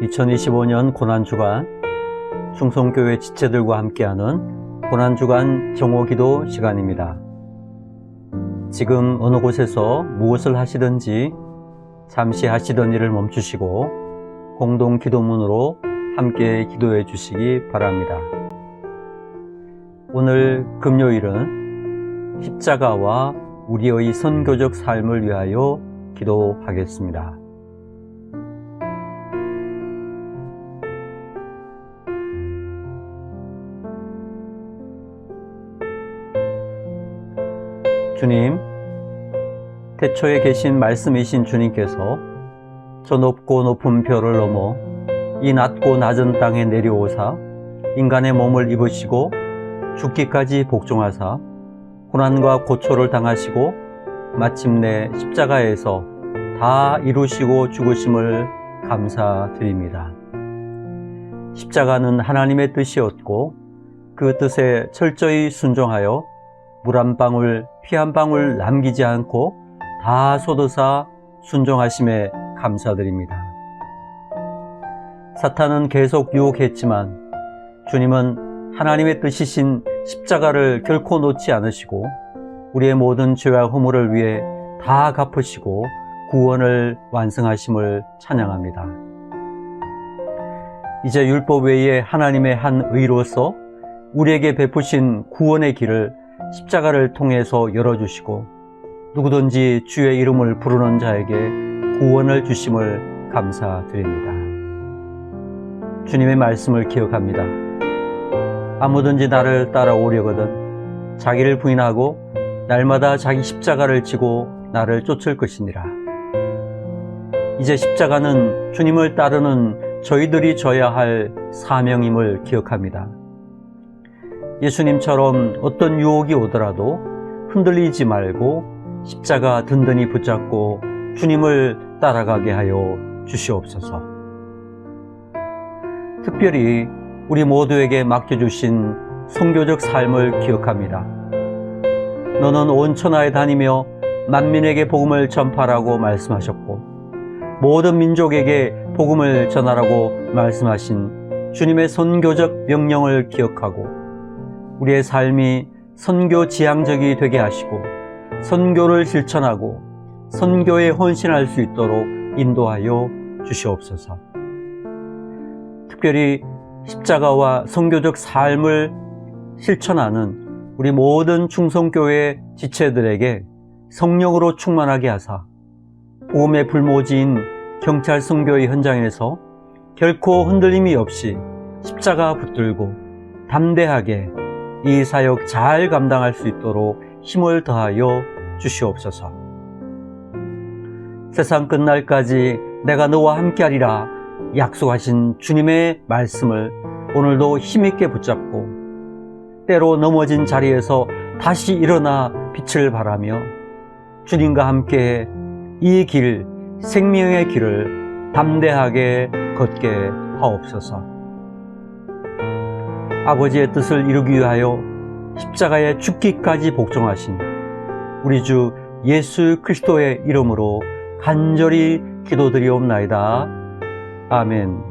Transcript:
2025년 고난주간 충성교회 지체들과 함께하는 고난주간 정오기도 시간입니다. 지금 어느 곳에서 무엇을 하시든지 잠시 하시던 일을 멈추시고 공동 기도문으로 함께 기도해 주시기 바랍니다. 오늘 금요일은 십자가와 우리의 선교적 삶을 위하여 기도하겠습니다. 주님, 태초에 계신 말씀이신 주님께서 저 높고 높은 별을 넘어 이 낮고 낮은 땅에 내려오사 인간의 몸을 입으시고 죽기까지 복종하사 고난과 고초를 당하시고 마침내 십자가에서 다 이루시고 죽으심을 감사드립니다. 십자가는 하나님의 뜻이었고 그 뜻에 철저히 순종하여 물 한 방울, 피 한 방울 남기지 않고 다 쏟으사 순종하심에 감사드립니다. 사탄은 계속 유혹했지만 주님은 하나님의 뜻이신 십자가를 결코 놓지 않으시고 우리의 모든 죄와 허물을 위해 다 갚으시고 구원을 완성하심을 찬양합니다. 이제 율법 외에 하나님의 한 의로서 우리에게 베푸신 구원의 길을 십자가를 통해서 열어주시고 누구든지 주의 이름을 부르는 자에게 구원을 주심을 감사드립니다. 주님의 말씀을 기억합니다. 아무든지 나를 따라오려거든 자기를 부인하고 날마다 자기 십자가를 지고 나를 쫓을 것이니라. 이제 십자가는 주님을 따르는 저희들이 져야 할 사명임을 기억합니다. 예수님처럼 어떤 유혹이 오더라도 흔들리지 말고 십자가 든든히 붙잡고 주님을 따라가게 하여 주시옵소서. 특별히 우리 모두에게 맡겨주신 성교적 삶을 기억합니다. 너는 온 천하에 다니며 만민에게 복음을 전파라고 말씀하셨고 모든 민족에게 복음을 전하라고 말씀하신 주님의 선교적 명령을 기억하고 우리의 삶이 선교 지향적이 되게 하시고 선교를 실천하고 선교에 헌신할 수 있도록 인도하여 주시옵소서. 특별히 십자가와 선교적 삶을 실천하는 우리 모든 충성교회 지체들에게 성령으로 충만하게 하사 복음의 불모지인 경찰 선교의 현장에서 결코 흔들림이 없이 십자가 붙들고 담대하게 이 사역 잘 감당할 수 있도록 힘을 더하여 주시옵소서. 세상 끝날까지 내가 너와 함께하리라 약속하신 주님의 말씀을 오늘도 힘있게 붙잡고 때로 넘어진 자리에서 다시 일어나 빛을 발하며 주님과 함께 이 길, 생명의 길을 담대하게 걷게 하옵소서. 아버지의 뜻을 이루기 위하여 십자가에 죽기까지 복종하신 우리 주 예수 그리스도의 이름으로 간절히 기도드리옵나이다. 아멘.